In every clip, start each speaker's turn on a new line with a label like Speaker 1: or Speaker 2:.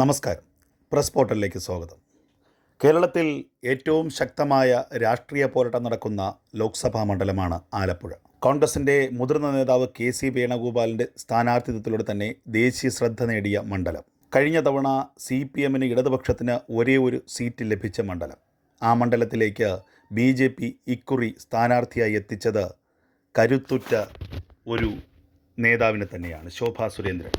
Speaker 1: നമസ്കാരം. പ്രസ് പോർട്ടലിലേക്ക് സ്വാഗതം. കേരളത്തിൽ ഏറ്റവും ശക്തമായ രാഷ്ട്രീയ പോരാട്ടം നടക്കുന്ന ലോക്സഭാ മണ്ഡലമാണ് ആലപ്പുഴ. കോൺഗ്രസിന്റെ മുതിർന്ന നേതാവ് കെ സി വേണുഗോപാലിന്റെ സ്ഥാനാർത്ഥിത്വത്തിലൂടെ തന്നെ ദേശീയ ശ്രദ്ധ നേടിയ മണ്ഡലം. കഴിഞ്ഞ തവണ സി പി എമ്മിന് ഇടതുപക്ഷത്തിന് ഒരേ ഒരു സീറ്റ് ലഭിച്ച മണ്ഡലം. ആ മണ്ഡലത്തിലേക്ക് ബി ജെ പി ഇക്കുറി സ്ഥാനാർത്ഥിയായി എത്തിച്ചത് കരുത്തുറ്റ ഒരു നേതാവിനെ തന്നെയാണ് ശോഭാ സുരേന്ദ്രൻ.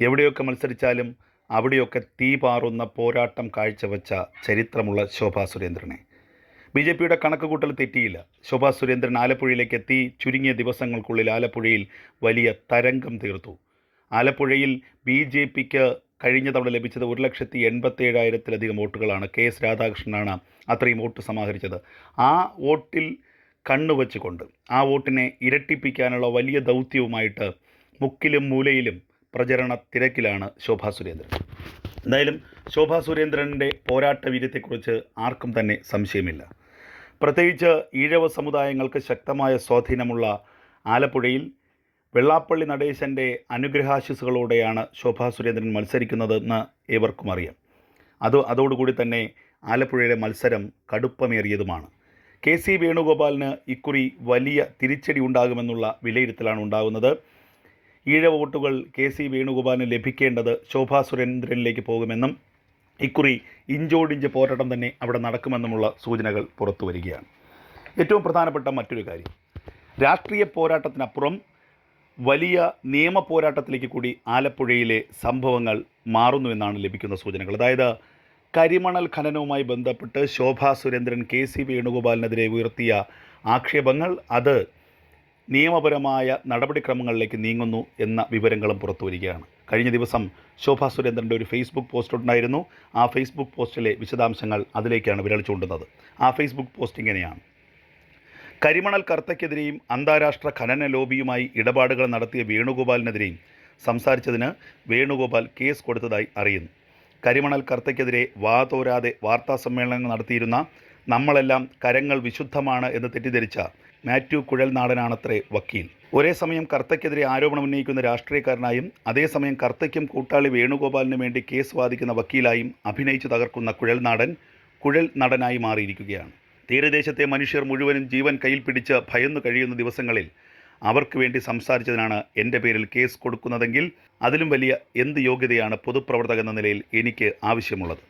Speaker 1: എവിടെയൊക്കെ മത്സരിച്ചാലും അവിടെയൊക്കെ തീ പാറുന്ന പോരാട്ടം കാഴ്ചവെച്ച ചരിത്രമുള്ള ശോഭാ സുരേന്ദ്രനെ. ബി ജെ പിയുടെ കണക്കുകൂട്ടൽ തെറ്റിയില്ല. ശോഭാ സുരേന്ദ്രൻ ആലപ്പുഴയിലേക്ക് എത്തി ചുരുങ്ങിയ ദിവസങ്ങൾക്കുള്ളിൽ ആലപ്പുഴയിൽ വലിയ തരംഗം തീർത്തു. ആലപ്പുഴയിൽ ബി ജെ പിക്ക് കഴിഞ്ഞ തവണ ലഭിച്ചത് ഒരു ലക്ഷത്തി എൺപത്തേഴായിരത്തിലധികം വോട്ടുകളാണ്. കെ എസ് രാധാകൃഷ്ണനാണ് അത്രയും വോട്ട് സമാഹരിച്ചത്. ആ വോട്ടിൽ കണ്ണുവച്ചുകൊണ്ട് ആ വോട്ടിനെ ഇരട്ടിപ്പിക്കാനുള്ള വലിയ ദൗത്യവുമായിട്ട് മുക്കിലും മൂലയിലും പ്രചരണ തിരക്കിലാണ് ശോഭാ സുരേന്ദ്രൻ. എന്തായാലും ശോഭാ സുരേന്ദ്രന്റെ പോരാട്ട വീര്യത്തെക്കുറിച്ച് ആർക്കും തന്നെ സംശയമില്ല. പ്രത്യേകിച്ച് ഈഴവ സമുദായങ്ങൾക്ക് ശക്തമായ സ്വാധീനമുള്ള ആലപ്പുഴയിൽ വെള്ളാപ്പള്ളി നടേശന്റെ അനുഗ്രഹാശിസുകളോടെയാണ് ശോഭാ സുരേന്ദ്രൻ മത്സരിക്കുന്നതെന്ന് ഏവർക്കും അറിയാം. അത് അതോടുകൂടി തന്നെ ആലപ്പുഴയിലെ മത്സരം കടുപ്പമേറിയതുമാണ്. കെ സി വേണുഗോപാലിന് ഇക്കുറി വലിയ തിരിച്ചടി ഉണ്ടാകുമെന്നുള്ള വിലയിരുത്തലാണ് ഉണ്ടാകുന്നത്. ഈഴ വോട്ടുകൾ കെ സി വേണുഗോപാലിന് ലഭിക്കേണ്ടത് ശോഭാ സുരേന്ദ്രനിലേക്ക് പോകുമെന്നും ഇക്കുറി ഇഞ്ചോടിഞ്ച് പോരാട്ടം തന്നെ അവിടെ നടക്കുമെന്നുമുള്ള സൂചനകൾ പുറത്തു വരികയാണ്. ഏറ്റവും പ്രധാനപ്പെട്ട മറ്റൊരു കാര്യം രാഷ്ട്രീയ പോരാട്ടത്തിനപ്പുറം വലിയ നിയമ പോരാട്ടത്തിലേക്ക് കൂടി ആലപ്പുഴയിലെ സംഭവങ്ങൾ മാറുന്നുവെന്നാണ് ലഭിക്കുന്ന സൂചനകൾ. അതായത് കരിമണൽ ഖനനവുമായി ബന്ധപ്പെട്ട് ശോഭാ സുരേന്ദ്രൻ കെ സി വേണുഗോപാലിനെതിരെ ഉയർത്തിയ ആക്ഷേപങ്ങൾ അത് നിയമപരമായ നടപടിക്രമങ്ങളിലേക്ക് നീങ്ങുന്നു എന്ന വിവരങ്ങളും പുറത്തു വരികയാണ്. കഴിഞ്ഞ ദിവസം ശോഭാ സുരേന്ദ്രന്റെ ഒരു ഫേസ്ബുക്ക് പോസ്റ്റ് ഉണ്ടായിരുന്നു. ആ ഫേസ്ബുക്ക് പോസ്റ്റിലെ വിശദാംശങ്ങൾ അതിലേക്കാണ് വിരൽ ആ ഫേസ്ബുക്ക് പോസ്റ്റ് ഇങ്ങനെയാണ്. കരിമണൽ കർത്തയ്ക്കെതിരെയും അന്താരാഷ്ട്ര ഖനന ലോബിയുമായി ഇടപാടുകൾ നടത്തിയ വേണുഗോപാലിനെതിരെയും സംസാരിച്ചതിന് വേണുഗോപാൽ കേസ് കൊടുത്തതായി അറിയുന്നു. കരിമണൽ കർത്തയ്ക്കെതിരെ വാതോരാതെ വാർത്താ സമ്മേളനങ്ങൾ നടത്തിയിരുന്ന നമ്മളെല്ലാം കരങ്ങൾ വിശുദ്ധമാണ് എന്ന് തെറ്റിദ്ധരിച്ച മാത്യു കുഴൽനാടനാണത്രേ വക്കീൽ. ഒരേ സമയം കർത്തയ്ക്കെതിരെ ആരോപണം ഉന്നയിക്കുന്ന രാഷ്ട്രീയക്കാരനായും അതേസമയം കർത്തയ്ക്കും കൂട്ടാളി വേണുഗോപാലിനു വേണ്ടി കേസ് വാദിക്കുന്ന വക്കീലായും അഭിനയിച്ചു തകർക്കുന്ന കുഴൽനാടൻ കുഴൽ നടനായി മാറിയിരിക്കുകയാണ്. തീരദേശത്തെ മനുഷ്യർ മുഴുവനും ജീവൻ കയ്യിൽ പിടിച്ച് ഭയന്നു കഴിയുന്ന ദിവസങ്ങളിൽ അവർക്ക് വേണ്ടി സംസാരിച്ചതിനാണ് എന്റെ പേരിൽ കേസ് കൊടുക്കുന്നതെങ്കിൽ അതിലും വലിയ എന്ത് യോഗ്യതയാണ് പൊതുപ്രവർത്തകൻ എന്ന നിലയിൽ എനിക്ക് ആവശ്യമുള്ളത്.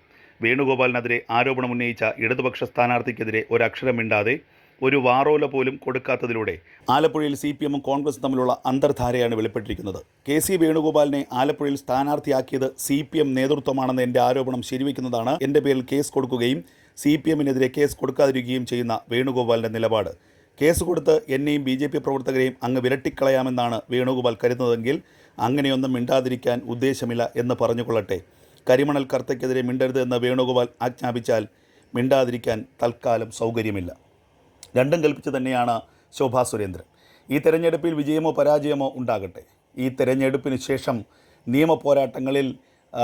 Speaker 1: വേണുഗോപാലിനെതിരെ ആരോപണം ഉന്നയിച്ച ഇടതുപക്ഷ സ്ഥാനാർത്ഥിക്കെതിരെ ഒരക്ഷരം മിണ്ടാതെ ഒരു വാറോല പോലും കൊടുക്കാത്തതിലൂടെ ആലപ്പുഴയിൽ സി പി എമ്മും കോൺഗ്രസും തമ്മിലുള്ള അന്തർധാരയാണ് വെളിപ്പെട്ടിരിക്കുന്നത്. കെ സി വേണുഗോപാലിനെ ആലപ്പുഴയിൽ സ്ഥാനാർത്ഥിയാക്കിയത് സി പി എം നേതൃത്വമാണെന്ന എന്റെ ആരോപണം ശരിവെക്കുന്നതാണ്. എന്റെ പേരിൽ കേസ് കൊടുക്കുകയും സി പി എമ്മിനെതിരെ കേസ് കൊടുക്കാതിരിക്കുകയും ചെയ്യുന്ന വേണുഗോപാലിന്റെ നിലപാട്. കേസ് കൊടുത്ത് എന്നെയും ബി ജെ പി പ്രവർത്തകരെയും അങ്ങ് വിരട്ടിക്കളയാമെന്നാണ് വേണുഗോപാൽ കരുതുന്നതെങ്കിൽ അങ്ങനെയൊന്നും മിണ്ടാതിരിക്കാൻ ഉദ്ദേശമില്ല എന്ന് പറഞ്ഞുകൊള്ളട്ടെ. കരിമണൽ കർത്തയ്ക്കെതിരെ മിണ്ടരുത് എന്ന് വേണുഗോപാൽ ആജ്ഞാപിച്ചാൽ മിണ്ടാതിരിക്കാൻ തൽക്കാലം സൗകര്യമില്ല. രണ്ടും കൽപ്പിച്ച് തന്നെയാണ് ശോഭാ സുരേന്ദ്രൻ. ഈ തെരഞ്ഞെടുപ്പിൽ വിജയമോ പരാജയമോ ഉണ്ടാകട്ടെ. ഈ തെരഞ്ഞെടുപ്പിന് ശേഷം നിയമ പോരാട്ടങ്ങളിൽ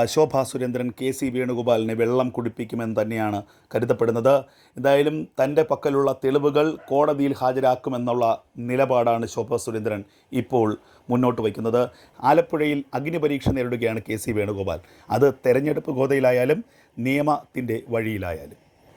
Speaker 1: ശോഭാ സുരേന്ദ്രൻ കെ സി വേണുഗോപാലിനെ വെള്ളം കുടിപ്പിക്കുമെന്ന് തന്നെയാണ് കരുതപ്പെടുന്നത്. എന്തായാലും തന്റെ പക്കലുള്ള തെളിവുകൾ കോടതിയിൽ ഹാജരാക്കുമെന്നുള്ള നിലപാടാണ് ശോഭാ സുരേന്ദ്രൻ ഇപ്പോൾ മുന്നോട്ട് വയ്ക്കുന്നത്. ആലപ്പുഴയിൽ അഗ്നിപരീക്ഷ നേരിടുകയാണ് കെ സി വേണുഗോപാൽ. അത് തെരഞ്ഞെടുപ്പ് ഗോതയിലായാലും നിയമത്തിന്റെ വഴിയിലായാലും.